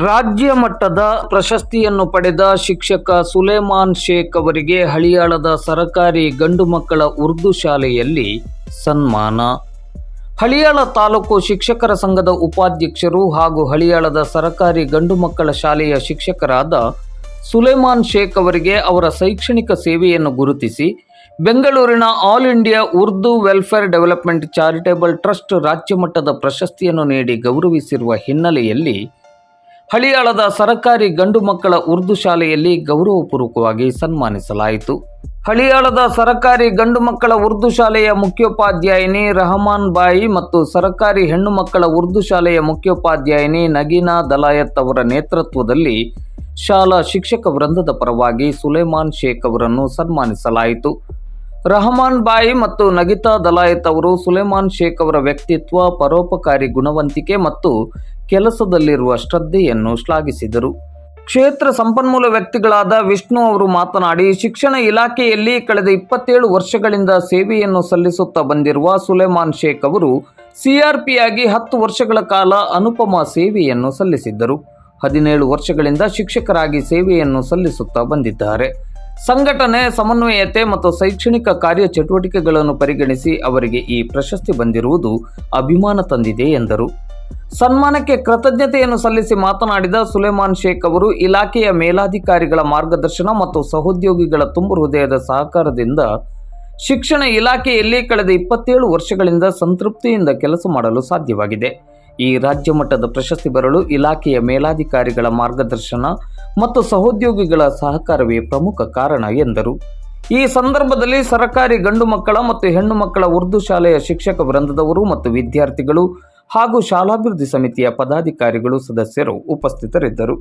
ರಾಜ್ಯ ಮಟ್ಟದ ಪ್ರಶಸ್ತಿಯನ್ನು ಪಡೆದ ಶಿಕ್ಷಕ ಸುಲೇಮಾನ್ ಶೇಖ್ ಅವರಿಗೆ ಹಳಿಯಾಳದ ಸರಕಾರಿ ಗಂಡು ಮಕ್ಕಳ ಉರ್ದು ಶಾಲೆಯಲ್ಲಿ ಸನ್ಮಾನ. ಹಳಿಯಾಳ ತಾಲೂಕು ಶಿಕ್ಷಕರ ಸಂಘದ ಉಪಾಧ್ಯಕ್ಷರು ಹಾಗೂ ಹಳಿಯಾಳದ ಸರಕಾರಿ ಗಂಡು ಮಕ್ಕಳ ಶಾಲೆಯ ಶಿಕ್ಷಕರಾದ ಸುಲೇಮಾನ್ ಶೇಖ್ ಅವರಿಗೆ ಅವರ ಶೈಕ್ಷಣಿಕ ಸೇವೆಯನ್ನು ಗುರುತಿಸಿ, ಬೆಂಗಳೂರಿನ all India Urdu welfare development charitable trust ರಾಜ್ಯ ಮಟ್ಟದ ಪ್ರಶಸ್ತಿಯನ್ನು ನೀಡಿ ಗೌರವಿಸಿರುವ ಹಿನ್ನೆಲೆಯಲ್ಲಿ ಹಳಿಯಾಳದ ಸರಕಾರಿ ಗಂಡು ಮಕ್ಕಳ ಉರ್ದು ಶಾಲೆಯಲ್ಲಿ ಗೌರವಪೂರ್ವಕವಾಗಿ ಸನ್ಮಾನಿಸಲಾಯಿತು. ಹಳಿಯಾಳದ ಸರಕಾರಿ ಗಂಡು ಮಕ್ಕಳ ಉರ್ದು ಶಾಲೆಯ ಮುಖ್ಯೋಪಾಧ್ಯಾಯಿನಿ ರಹಮಾನ್ ಬಾಯಿ ಮತ್ತು ಸರಕಾರಿ ಹೆಣ್ಣು ಮಕ್ಕಳ ಉರ್ದು ಶಾಲೆಯ ಮುಖ್ಯೋಪಾಧ್ಯಾಯಿನಿ ನಗೀನಾ ದಲಾಯತ್ ಅವರ ನೇತೃತ್ವದಲ್ಲಿ ಶಾಲಾ ಶಿಕ್ಷಕ ವೃಂದದ ಪರವಾಗಿ ಸುಲೇಮಾನ್ ಶೇಖ್ ಅವರನ್ನು ಸನ್ಮಾನಿಸಲಾಯಿತು. ರಹಮಾನ್ ಬಾಯಿ ಮತ್ತು ನಗಿತಾ ದಲಾಯತ್ ಅವರು ಸುಲೇಮಾನ್ ಶೇಖ್ ಅವರ ವ್ಯಕ್ತಿತ್ವ, ಪರೋಪಕಾರಿ ಗುಣವಂತಿಕೆ ಮತ್ತು ಕೆಲಸದಲ್ಲಿರುವ ಶ್ರದ್ಧೆಯನ್ನು ಶ್ಲಾಘಿಸಿದರು. ಕ್ಷೇತ್ರ ಸಂಪನ್ಮೂಲ ವ್ಯಕ್ತಿಗಳಾದ ವಿಷ್ಣು ಅವರು ಮಾತನಾಡಿ, ಶಿಕ್ಷಣ ಇಲಾಖೆಯಲ್ಲಿ ಕಳೆದ ಇಪ್ಪತ್ತೇಳು ವರ್ಷಗಳಿಂದ ಸೇವೆಯನ್ನು ಸಲ್ಲಿಸುತ್ತಾ ಬಂದಿರುವ ಸುಲೇಮಾನ್ ಶೇಖ್ ಅವರು ಸಿಆರ್ಪಿಯಾಗಿ ಹತ್ತು ವರ್ಷಗಳ ಕಾಲ ಅನುಪಮ ಸೇವೆಯನ್ನು ಸಲ್ಲಿಸಿದ್ದರು. ಹದಿನೇಳು ವರ್ಷಗಳಿಂದ ಶಿಕ್ಷಕರಾಗಿ ಸೇವೆಯನ್ನು ಸಲ್ಲಿಸುತ್ತಾ ಬಂದಿದ್ದಾರೆ. ಸಂಘಟನೆ ಸಮನ್ವಯತೆ ಮತ್ತು ಶೈಕ್ಷಣಿಕ ಕಾರ್ಯ ಚಟುವಟಿಕೆಗಳನ್ನು ಪರಿಗಣಿಸಿ ಅವರಿಗೆ ಈ ಪ್ರಶಸ್ತಿ ಬಂದಿರುವುದು ಅಭಿಮಾನ ತಂದಿದೆ ಎಂದರು. ಸನ್ಮಾನಕ್ಕೆ ಕೃತಜ್ಞತೆಯನ್ನು ಸಲ್ಲಿಸಿ ಮಾತನಾಡಿದ ಸುಲೇಮಾನ್ ಶೇಖ್ ಅವರು, ಇಲಾಖೆಯ ಮೇಲಾಧಿಕಾರಿಗಳ ಮಾರ್ಗದರ್ಶನ ಮತ್ತು ಸಹೋದ್ಯೋಗಿಗಳ ತುಂಬು ಹೃದಯದ ಸಹಕಾರದಿಂದ ಶಿಕ್ಷಣ ಇಲಾಖೆಯಲ್ಲಿ ಕಳೆದ ಇಪ್ಪತ್ತೇಳು ವರ್ಷಗಳಿಂದ ಸಂತೃಪ್ತಿಯಿಂದ ಕೆಲಸ ಮಾಡಲು ಸಾಧ್ಯವಾಗಿದೆ. ಈ ರಾಜ್ಯ ಮಟ್ಟದ ಪ್ರಶಸ್ತಿ ಬರಲು ಇಲಾಖೆಯ ಮೇಲಾಧಿಕಾರಿಗಳ ಮಾರ್ಗದರ್ಶನ ಮತ್ತು ಸಹೋದ್ಯೋಗಿಗಳ ಸಹಕಾರವೇ ಪ್ರಮುಖ ಕಾರಣ, ಎಂದರು. ಈ ಸಂದರ್ಭದಲ್ಲಿ ಸರಕಾರಿ ಗಂಡು ಮಕ್ಕಳ ಮತ್ತು ಹೆಣ್ಣು ಮಕ್ಕಳ ಉರ್ದು ಶಾಲೆಯ ಶಿಕ್ಷಕ ವೃಂದದವರು ಮತ್ತು ವಿದ್ಯಾರ್ಥಿಗಳು ಹಾಗೂ ಶಾಲಾಭಿವೃದ್ಧಿ ಸಮಿತಿಯ ಪದಾಧಿಕಾರಿಗಳು ಸದಸ್ಯರು ಉಪಸ್ಥಿತರಿದ್ದರು.